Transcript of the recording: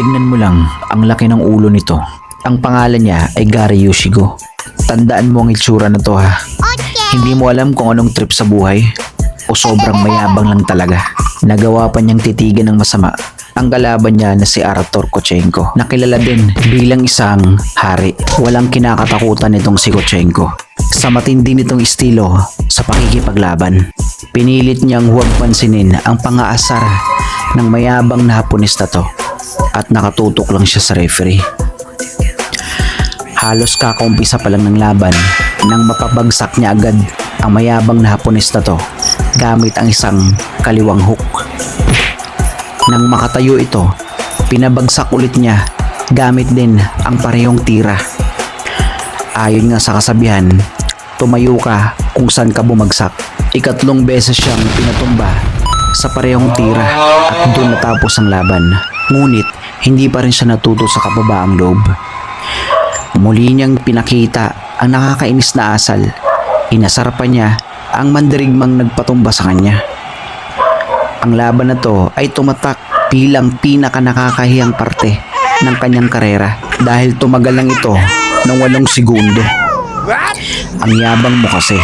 Tingnan mo lang, ang laki ng ulo nito. Ang pangalan niya ay Gary Yoshigo. Tandaan mo ang itsura na to ha. Hindi mo alam kung anong trip sa buhay o sobrang mayabang lang talaga. Nagawa pa niyang titigan ng masama ang kalaban niya na si Arthur Kochenko. Nakilala din bilang isang hari. Walang kinakatakutan nitong si Kochenko. Sa matindi nitong estilo sa pakikipaglaban. Pinilit niyang huwag pansinin ang pangaasar ng mayabang na haponista to at nakatutok lang siya sa referee. Halos kakaumpisa pa lang ng laban nang mapabagsak niya agad ang mayabang na haponista to gamit ang isang kaliwang hook. Nang makatayo ito, pinabagsak ulit niya gamit din ang parehong tira. Ayon nga sa kasabihan, tumayo ka kung saan ka bumagsak. Ikatlong beses siyang pinatumba sa parehong tira at doon natapos ang laban. Ngunit hindi pa rin siya natuto sa kababaang loob. Muli niyang pinakita ang nakakainis na asal. Inasar pa niya ang mandirigmang nagpatumba sa kanya. Ang laban na to ay tumatak bilang pinaka nakakahiyang parte ng kanyang karera dahil tumagal lang ito ng walong segundo. Ang yabang mo kasi.